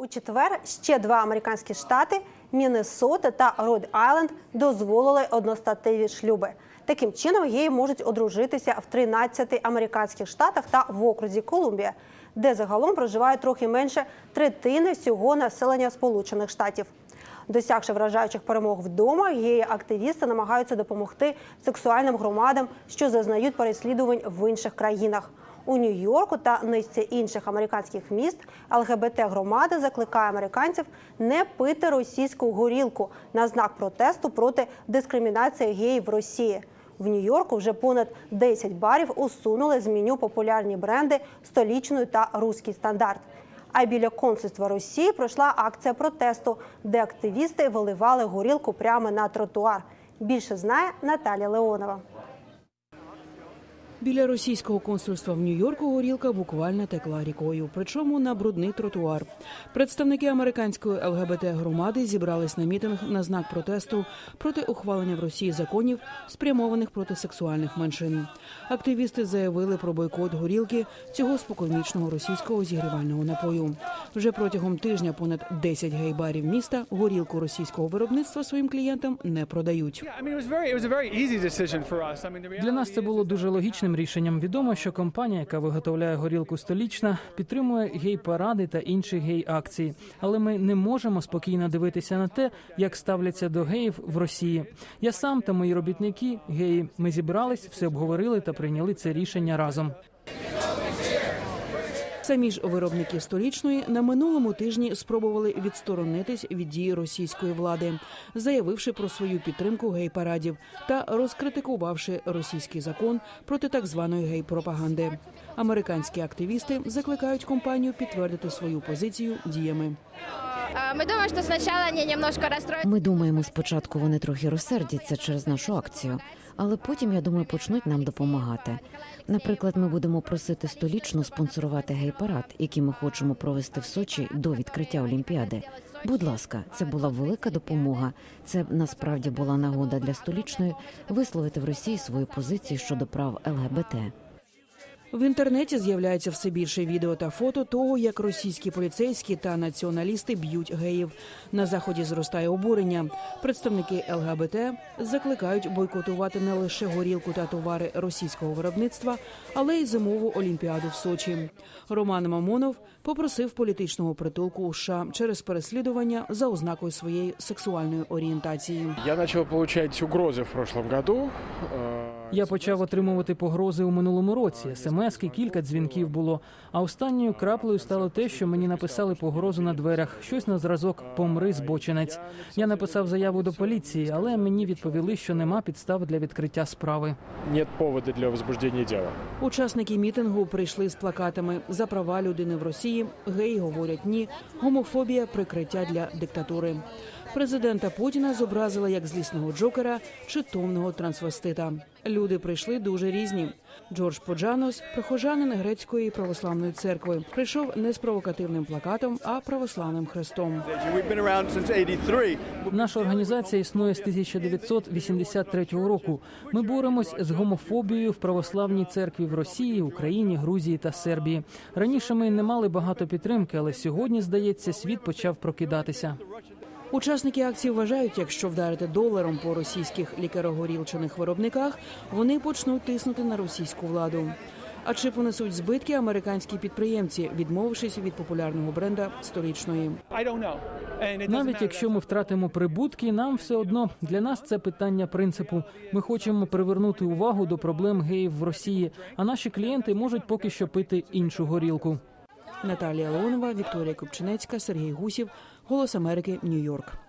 У четвер ще два американські штати Міннесота та Род Айленд дозволили одностатеві шлюби. Таким чином геї можуть одружитися в 13 американських штатах та в окрузі Колумбія, де загалом проживає трохи менше третини всього населення Сполучених Штатів. Досягши вражаючих перемог вдома, геї-активісти намагаються допомогти сексуальним громадам, що зазнають переслідувань в інших країнах. У Нью-Йорку та низці інших американських міст ЛГБТ громада закликає американців не пити російську горілку на знак протесту проти дискримінації геїв в Росії. В Нью-Йорку вже понад 10 барів усунули з меню популярні бренди столічної та руський стандарт. А біля консульства Росії пройшла акція протесту, де активісти виливали горілку прямо на тротуар. Більше знає Наталя Леонова. Біля російського консульства в Нью-Йорку горілка буквально текла рікою, причому на брудний тротуар. Представники американської ЛГБТ громади зібрались на мітинг на знак протесту проти ухвалення в Росії законів, спрямованих проти сексуальних меншин. Активісти заявили про бойкот горілки цього споконвічного російського зігрівального напою. Вже протягом тижня понад 10 гей-барів міста горілку російського виробництва своїм клієнтам не продають. Для нас це було дуже логічним рішенням. Відомо, що компанія, яка виготовляє горілку столічна, підтримує гей-паради та інші гей-акції. Але ми не можемо спокійно дивитися на те, як ставляться до геїв в Росії. Я сам та мої робітники геї. Ми зібрались, все обговорили та прийняли це рішення разом. Самі ж виробники столічної на минулому тижні спробували відсторонитись від дії російської влади, заявивши про свою підтримку гей-парадів та розкритикувавши російський закон проти так званої гей-пропаганди. Американські активісти закликають компанію підтвердити свою позицію діями. Мы думаем, что сначала они немножко расстроятся. Ми думаємо, спочатку вони трохи розсердяться через нашу акцію, але потім, я думаю, почнуть нам допомагати. Наприклад, ми будемо просити столічно спонсорувати гей-парад, який ми хочемо провести в Сочі до відкриття Олімпіади. Будь ласка, це була велика допомога. Це насправді була нагода для столічної висловити в Росії свою позицію щодо прав ЛГБТ. В інтернеті з'являється все більше відео та фото того, як російські поліцейські та націоналісти б'ють геїв. На заході зростає обурення. Представники ЛГБТ закликають бойкотувати не лише горілку та товари російського виробництва, але й зимову олімпіаду в Сочі. Роман Мамонов попросив політичного притулку у США через переслідування за ознакою своєї сексуальної орієнтації. Я начал получать угрозы в прошлом году. Я почав отримувати погрози у минулому році. СМСки, кілька дзвінків було. А останньою краплею стало те, що мені написали погрозу на дверях. Щось на зразок помри збочинець. Я написав заяву до поліції, але мені відповіли, що нема підстав для відкриття справи. Нет повода для возбуждения дела. Учасники мітингу прийшли з плакатами за права людини в Росії. Геї говорять ні. Гомофобія прикриття для диктатури. Президента Путіна зобразили як злісного джокера чи томного трансвестита. Люди прийшли дуже різні. Джордж Поджанос, прихожанин грецької православної церкви, прийшов не з провокативним плакатом, а православним хрестом. We've been around since 83. Наша організація існує з 1983 року. Ми боремось з гомофобією в православній церкві в Росії, Україні, Грузії та Сербії. Раніше ми не мали багато підтримки, але сьогодні, здається, світ почав прокидатися. Учасники акції вважають, якщо вдарити доларом по російських лікарогорілчаних виробниках, вони почнуть тиснути на російську владу. А чи понесуть збитки американські підприємці, відмовившись від популярного бренда doesn't Навіть якщо ми втратимо прибутки, нам все одно для нас це питання принципу. Ми хочемо привернути увагу до проблем геїв в Росії, а наші клієнти можуть поки що пити іншу горілку. Наталія Леонова, Вікторія Копчинецька, Сергій Гусів, Голос Америки, Нью-Йорк.